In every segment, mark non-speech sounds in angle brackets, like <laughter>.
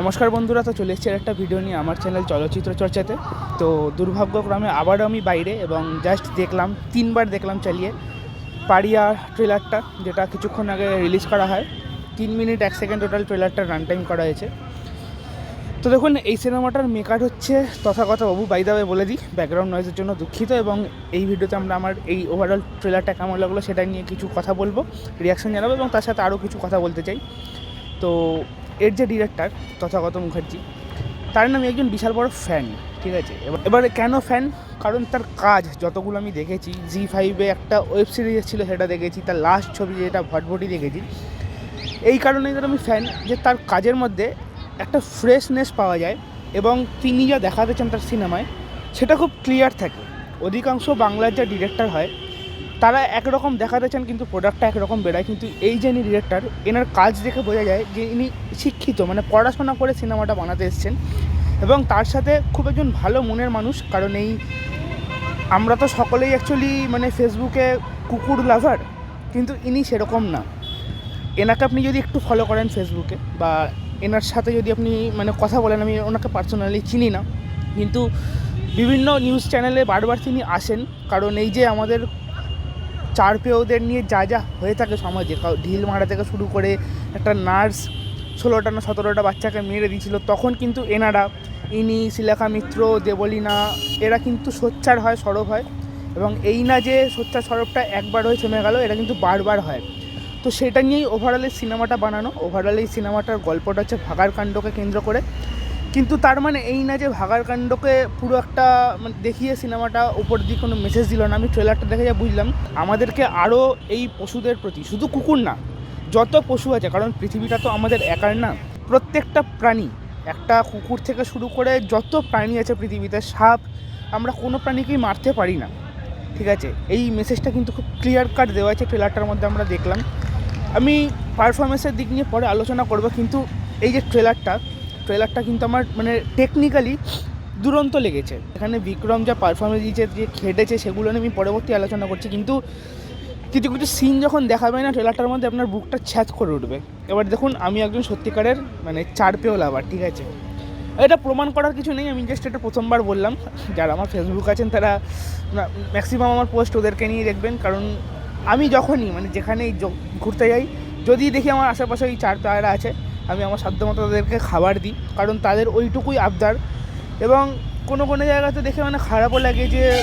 নমস্কার বন্ধুরা, তো চলে এসেছি একটা ভিডিও নিয়ে আমার চ্যানেল চলচ্চিত্র চর্চাতে। তো দুর্ভাগ্যক্রমে আবারও আমি বাইরে এবং জাস্ট দেখলাম, তিনবার দেখলাম চালিয়ে। পাড়িয়া ট্রেলারটা যেটা কিছুক্ষণ আগে রিলিজ করা হয়। তিন মিনিট এক সেকেন্ড টোটাল ট্রেলারটা রান টাইম করা হয়েছে। তো দেখুন, এই সিনেমাটার মেকার হচ্ছে তথাগত বাবু বাইদাবে বলে দিই ব্যাকগ্রাউন্ড নয়েজের জন্য দুঃখিত এবং এই ভিডিওতে আমরা আমার এই ওভারঅল ট্রেলারটা কেমন লাগল সেটা নিয়ে কিছু কথা বলব রিয়াকশন জানাব এবং তার সাথে আরও কিছু কথা বলতে চাই। তো এর যে ডিরেক্টর তথাগত মুখার্জি, তার নামে একজন বিশাল বড় ফ্যান ঠিক আছে? এবার, এবারে কেন ফ্যান কারণ তার কাজ, যতগুলো আমি দেখেছি জি ফাইভে একটা ওয়েব সিরিজ ছিল, সেটা দেখেছি, তার লাস্ট ছবি যেটা ভটভটি দেখেছি, এই কারণেই তার আমি ফ্যান যে তার কাজের মধ্যে একটা ফ্রেশনেস পাওয়া যায় এবং তিনি যা দেখাতে চান তার সিনেমায় সেটা খুব ক্লিয়ার থাকে। অধিকাংশ বাংলার যা ডিরেক্টর হয় তারা একরকম দেখাতে চান, কিন্তু প্রোডাক্টটা একরকম বেরোয়। কিন্তু এই যে ডিরেক্টর এনার কাজ দেখে বোঝা যায় যে ইনি শিক্ষিত মানে পড়াশোনা করে সিনেমাটা বানাতে এসছেন। এবং তার সাথে খুব একজন ভালো মনের মানুষ, কারণ এই আমরা তো সকলেই অ্যাকচুয়ালি মানে ফেসবুকে কুকুর লাভার কিন্তু ইনি সেরকম না। এনাকে আপনি যদি একটু ফলো করেন ফেসবুকে, বা এনার সাথে যদি আপনি মানে কথা বলেন, আমি ওনাকে পার্সোনালি চিনি না। কিন্তু বিভিন্ন নিউজ চ্যানেলে বারবার তিনি আসেন, কারণ এই যে আমাদের চার পেয়েদের নিয়ে যা যা হয়ে থাকে সমাজে। ঢিল মারা থেকে শুরু করে একটা নার্স ষোলোটা না সতেরোটা বাচ্চাকে মেরে দিয়েছিল। তখন কিন্তু এনারা ইনি, শিলাখা মিত্র, দেবলীনা, এরা কিন্তু সোচ্চার হয়, সরব হয়। এবং এই না যে সোচ্চার সরবটা একবার হয়ে থেমে গেল এটা কিন্তু বারবার হয়। তো সেটা নিয়েই ওভারঅল এই সিনেমাটা বানানো। ওভারঅল এই সিনেমাটার গল্পটা হচ্ছে ভাগার কাণ্ডকে কেন্দ্র করে। কিন্তু তার মানে এই না যে ভাগার কাণ্ডকে পুরো একটা মানে দেখিয়ে সিনেমাটা উপর দিয়ে কোনো মেসেজ দিল না, আমি ট্রেলারটা দেখে যা বুঝলাম, আমাদেরকে আরও এই পশুদের প্রতি, শুধু কুকুর না, যত পশু আছে, কারণ পৃথিবীটা তো আমাদের একার না, প্রত্যেকটা প্রাণী, একটা কুকুর থেকে শুরু করে যত প্রাণী আছে পৃথিবীতে, সাপ, আমরা কোনো প্রাণীকেই মারতে পারি না, ঠিক আছে? এই মেসেজটা কিন্তু খুব ক্লিয়ার কাট দেওয়া আছে ট্রেলারটার মধ্যে আমরা দেখলাম। আমি পারফরমেন্সের দিক নিয়ে পরে আলোচনা করব, কিন্তু এই যে ট্রেলারটা ট্রেলারটা কিন্তু আমার মানে টেকনিক্যালি দুরন্ত লেগেছে। এখানে বিক্রম যা পারফরমেন্স দিয়েছে, যে খেটেছে, সেগুলো নিয়ে আমি পরবর্তী আলোচনা করছি। কিন্তু কিছু কিছু সিন যখন দেখাবে না ট্রেলারটার মধ্যে, আপনার বুকটা ছ্যাঁচ করে উঠবে। এবার দেখুন, আমি একজন সত্যিকারের মানে চার পেও লাভার ঠিক আছে? এটা প্রমাণ করার কিছু নেই, আমি জাস্ট এটা প্রথমবার বললাম। যারা আমার ফেসবুক আছেন, তারা ম্যাক্সিমাম আমার পোস্ট ওদেরকে নিয়ে দেখবেন। কারণ আমি যখনই মানে যেখানেই ঘুরতে যাই, যদি দেখি আমার আশেপাশে ওই চার পায়রা আছে আমি আমার সাধ্যমতো তাদেরকে খাবার দিই, কারণ তাদের ওইটুকুই আবদার। এবং কোনো কোনো জায়গাতে দেখে মানে খারাপও লাগে যে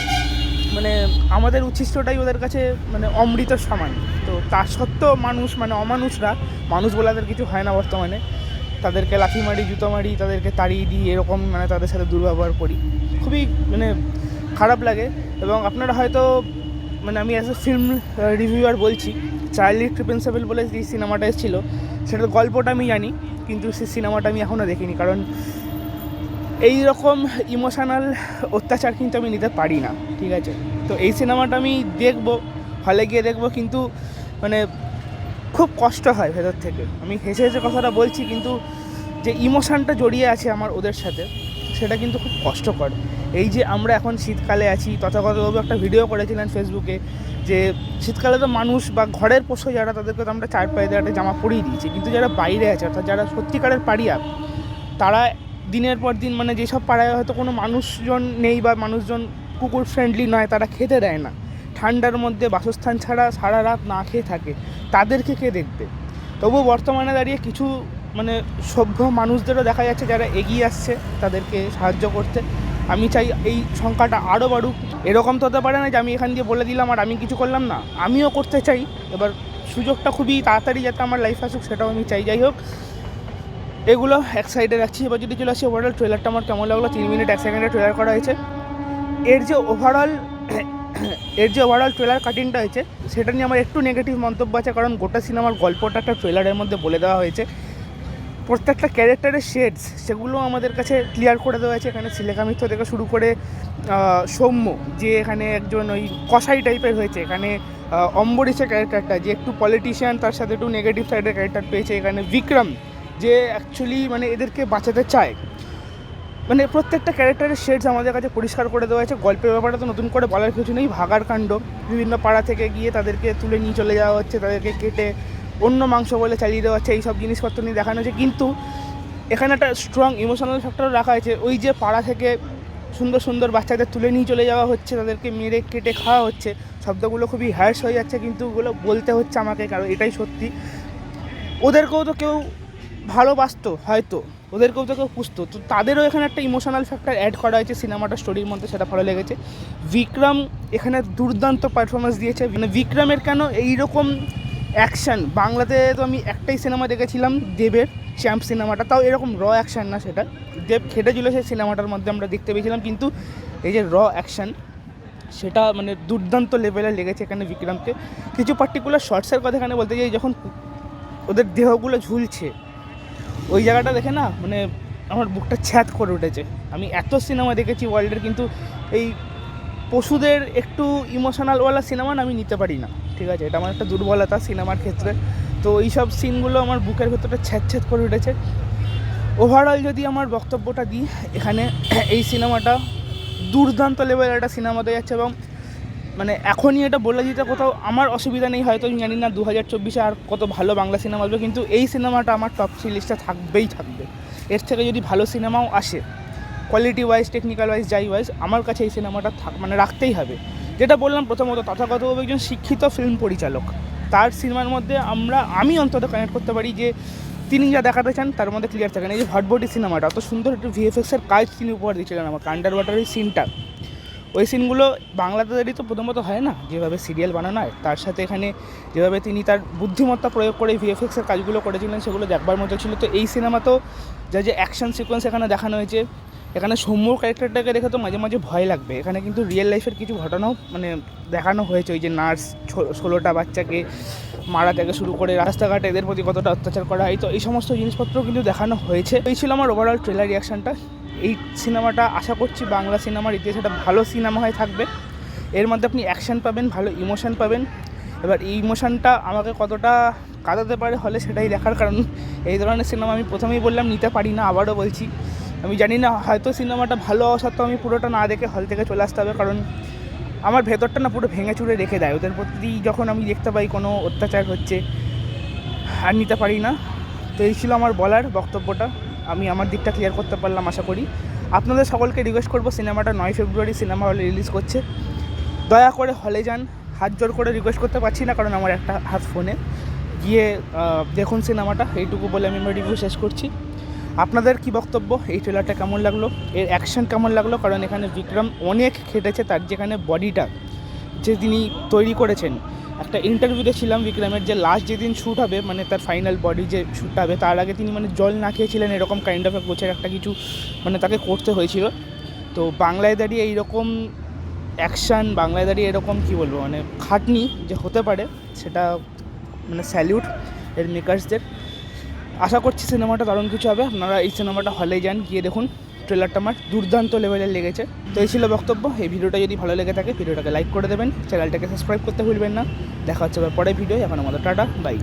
মানে আমাদের উচ্ছিষ্টটাই ওদের কাছে মানে অমৃত সমান। তো তা সত্ত্বেও মানুষ মানে অমানুষরা, মানুষ বলে তাদের কিছু হয় না বর্তমানে। তাদেরকে লাথি মারি, জুতো মারি, তাদেরকে তাড়িয়ে দিই, এরকম মানে তাদের সাথে দুর্ব্যবহার করি। খুবই মানে খারাপ লাগে। এবং আপনারা হয়তো মানে আমি অ্যাজ এ ফিল্ম রিভিউয়ার বলছি। চার্লি ট্রিপেন্সেবল বলে যে সিনেমাটা এসেছিল, সেটার গল্পটা আমি জানি, কিন্তু সেই সিনেমাটা আমি এখনও দেখিনি, কারণ এই রকম ইমোশনাল অত্যাচার কিন্তু আমি নিতে পারি না, ঠিক আছে? তো এই সিনেমাটা আমি দেখব হলে গিয়ে দেখব, কিন্তু মানে খুব কষ্ট হয় ভেতর থেকে। আমি হেসে হেসে কথাটা বলছি, কিন্তু যে ইমোশানটা জড়িয়ে আছে আমার ওদের সাথে, সেটা কিন্তু খুব কষ্টকর। এই যে আমরা এখন শীতকালে আছি তথাগতভাবে একটা ভিডিও করেছিলেন ফেসবুকে যে শীতকালে তো মানুষ বা ঘরের পশু যারা তাদেরকে তো আমরা চার পায়ে একটা জামা পরিয়ে দিয়েছি। কিন্তু যারা বাইরে আছে, অর্থাৎ যারা সত্যিকারের পাড়িয়া, তারা দিনের পর দিন মানে যেসব পাড়ায় হয়তো কোনো মানুষজন নেই বা মানুষজন কুকুর ফ্রেন্ডলি নয়, তারা খেতে দেয় না। ঠান্ডার মধ্যে বাসস্থান ছাড়া সারা রাত না খেয়ে থাকে। তাদেরকে কে দেখবে? তবু বর্তমানে দাঁড়িয়ে কিছু মানে সভ্য মানুষদেরও দেখা যাচ্ছে যারা এগিয়ে আসছে তাদেরকে সাহায্য করতে। আমি চাই এই সংখ্যাটা আরও বাড়ুক। এরকম তো হতে পারে না যে আমি এখান দিয়ে বলে দিলাম আর আমি কিছু করলাম না। আমিও করতে চাই। এবার সুযোগটা খুবই তাড়াতাড়ি যাতে আমার লাইফ আসুক, সেটাও আমি চাই। যাই হোক, এগুলো এক সাইডে রাখছি। এবার যদি চলে আসি ওভারঅল ট্রেলারটা আমার কেমন লাগল? তিন মিনিট এক সেকেন্ডে ট্রেলার করা হয়েছে। এর যে ওভারঅল এর যে ওভারঅল ট্রেলার কাটিংটা হয়েছে, সেটা নিয়ে আমার একটু নেগেটিভ মন্তব্য আছে। কারণ গোটা সিনেমার গল্পটা একটা ট্রেলারের মধ্যে বলে দেওয়া হয়েছে। প্রত্যেকটা ক্যারেক্টারের শেডস সেগুলো আমাদের কাছে ক্লিয়ার করে দেওয়া হয়েছে এখানে সিলেখা মিত্র থেকে শুরু করে সৌম্য, যে এখানে একজন ওই কসাই টাইপের হয়েছে। এখানে অম্বরীশের ক্যারেক্টারটা যে একটু পলিটিশিয়ান তার সাথে একটু নেগেটিভ সাইডের ক্যারেক্টার পেয়েছে। এখানে বিক্রম যে অ্যাকচুয়ালি মানে এদেরকে বাঁচাতে চায়। মানে প্রত্যেকটা ক্যারেক্টারের শেডস আমাদের কাছে পরিষ্কার করে দেওয়া হয়েছে গল্পের ব্যাপারটা তো নতুন করে বলার কিছু নেই। ভাগার কাণ্ড, বিভিন্ন পাড়া থেকে গিয়ে তাদেরকে তুলে নিয়ে চলে যাওয়া হচ্ছে, তাদেরকে কেটে অন্য মাংস বলে চালিয়ে দেওয়া হচ্ছে, এইসব জিনিসপত্র নিয়ে দেখানো হচ্ছে। কিন্তু এখানে একটা স্ট্রং ইমোশনাল ফ্যাক্টর রাখা হয়েছে। ওই যে পাড়া থেকে সুন্দর সুন্দর বাচ্চাদের তুলে নিয়ে চলে যাওয়া হচ্ছে, তাদেরকে মেরে কেটে খাওয়া হচ্ছে, শব্দগুলো খুবই হ্যার্স হয়ে যাচ্ছে, কিন্তু ওগুলো বলতে হচ্ছে আমাকে, কারণ এটাই সত্যি। ওদেরকেও তো কেউ ভালোবাসতো, হয়তো। ওদেরকেও তো কেউ পুষতো। তো তাদেরও এখানে একটা ইমোশনাল ফ্যাক্টর অ্যাড করা হয়েছে, সিনেমাটা স্টোরির মধ্যে সেটা ভালো লেগেছে। বিক্রম এখানে দুর্দান্ত পারফরমেন্স দিয়েছে। মানে বিক্রমের কেন এইরকম অ্যাকশন। বাংলাতে তো আমি একটাই সিনেমা দেখেছিলাম, দেবের চ্যাম্প সিনেমাটা। তাও এরকম র অ্যাকশন না সেটা। দেব খেটেছিল সেই সিনেমাটার মধ্যে আমরা দেখতে পেয়েছিলাম, কিন্তু এই যে র অ্যাকশন সেটা মানে দুর্দান্ত লেভেলে লেগেছে এখানে বিক্রমকে। কিছু পার্টিকুলার শর্টসের কথা এখানে বলতে চাই, যখন ওদের দেহগুলো ঝুলছে, ওই জায়গাটা দেখে না মানে আমার বুকটা ছ্যাদ করে উঠেছে। আমি এত সিনেমা দেখেছি ওয়ার্ল্ডের কিন্তু এই পশুদের একটু ইমোশনালওয়ালা সিনেমা আমি নিতে পারি না। ঠিক আছে, এটা আমার একটা দুর্বলতা সিনেমার ক্ষেত্রে। তো এইসব সিনগুলো আমার বুকের ভেতরটা ছ্যাদ করে উঠেছে। ওভারঅল যদি আমার বক্তব্যটা দিই, এখানে <clears throat> এই সিনেমাটা দুর্দান্ত লেভেলের একটা সিনেমাতে যাচ্ছে এবং মানে এখনই এটা বলে দিতে কোথাও আমার অসুবিধা নেই, হয়তো আমি জানি না দু হাজার চব্বিশে আর কত ভালো বাংলা সিনেমা আসবে, কিন্তু এই সিনেমাটা আমার টপ থ্রি লিস্টে থাকবেই থাকবে। এর থেকে যদি ভালো সিনেমাও আসে কোয়ালিটি ওয়াইজ টেকনিক্যাল ওয়াইজ যাই ওয়াইজ আমার কাছে এই সিনেমাটা থাক মানে রাখতেই হবে। যেটা বললাম প্রথমত তথাগতভাবে একজন শিক্ষিত ফিল্ম পরিচালক। তার সিনেমার মধ্যে আমরা, আমি অন্তত কানেক্ট করতে পারি যে তিনি যা দেখাতে চান তার মধ্যে ক্লিয়ার থাকেন এই যে হটবডি সিনেমাটা অত সুন্দর একটু ভিএফএক্সের কাজ তিনি উপহার দিয়েছিলেন আমাকে আন্ডার ওয়াটারের সিনটা ওই সিনগুলো বাংলাতে দেরি তো প্রথমত হয় না, যেভাবে সিরিয়াল বানানো হয়, তার সাথে এখানে যেভাবে তিনি তার বুদ্ধিমত্তা প্রয়োগ করে ভিএফএক্সের কাজগুলো করেছিলেন, সেগুলো দেখবার মতো ছিল। তো এই সিনেমাতেও যা যে অ্যাকশন সিকোয়েন্স এখানে দেখানো হয়েছে এখানে সৌম্যর ক্যারেক্টারটাকে দেখে তো মাঝে মাঝে ভয় লাগবে। এখানে কিন্তু রিয়েল লাইফের কিছু ঘটনাও মানে দেখানো হয়েছে। ওই যে নার্স ষোলোটা বাচ্চাকে মারা থেকে শুরু করে রাস্তাঘাটে, এদের প্রতি কতটা অত্যাচার করা হয়। তো এই সমস্ত জিনিসপত্র কিন্তু দেখানো হয়েছে। এই ছিল আমার ওভারঅল ট্রেলার রিয়াকশনটা এই সিনেমাটা আশা করছি বাংলা সিনেমার ইতিহাসে একটা ভালো সিনেমা হয়ে থাকবে। এর মধ্যে আপনি অ্যাকশন পাবেন, ভালো ইমোশান পাবেন। এবার এই ইমোশনটা আমাকে কতটা কাঁদাতে পারে হলে সেটাই দেখার কারণ। এই ধরনের সিনেমা আমি প্রথমেই বললাম, নিতে পারি না, আবারও বলছি। আমি জানি না, হয়তো সিনেমাটা ভালো হওয়া আমি পুরোটা না দেখে হল থেকে চলে আসতে হবে, কারণ আমার ভেতরটা না পুরো ভেঙে চুরে রেখে দেয়। ওদের প্রতি যখন আমি দেখতে পাই কোনো অত্যাচার হচ্ছে, আর নিতে পারি না। তো এই ছিল আমার বলার বক্তব্যটা। আমি আমার দিকটা ক্লিয়ার করতে পারলাম, আশা করি। আপনাদের সকলকে রিকোয়েস্ট করব, সিনেমাটা নয় ফেব্রুয়ারি সিনেমা হলে রিলিজ করছে। দয়া করে হলে যান। হাত জোর করে রিকোয়েস্ট করতে পারছি না, কারণ আমার একটা হাত ফোনে গিয়ে দেখুন সিনেমাটা, এইটুকু বলে আমি আমার রিভিউ শেষ করছি। আপনাদের কি বক্তব্য? এই ট্রেলারটা কেমন লাগল? এর অ্যাকশন কেমন লাগল? কারণ এখানে বিক্রম অনেক খেটেছে তার যেখানে বডিটা যে তিনি তৈরি করেছেন। একটা ইন্টারভিউতে ছিলাম বিক্রমের যে লাস্ট যেদিন শ্যুট হবে মানে তার ফাইনাল বডি যে শ্যুটটা হবে, তার আগে তিনি মানে জল না খেয়েছিলেন, এরকম কাইন্ড অফ গোছের একটা কিছু মানে তাকে করতে হয়েছিল। তো বাংলায় দাঁড়িয়ে এইরকম অ্যাকশান বাংলায় দাঁড়িয়ে এরকম কী বলব মানে খাটনি যে হতে পারে, সেটা মানে স্যালিউট এর মেকার্সদের আশা করছি সিনেমাটা দারুণ কিছু হবে। আপনারা এই সিনেমাটা হলে যান, গিয়ে দেখুন। ট্রেলারটা আমার দুর্দান্ত লেভেলের লেগেছে। তো এই ছিল বক্তব্য। এই ভিডিওটা যদি ভালো লেগে থাকে, ভিডিওটাকে লাইক করে দেবেন। চ্যানেলটাকে সাবস্ক্রাইব করতে ভুলবেন না। দেখা হচ্ছে পরে ভিডিও এখন আমাদের টাটা বাই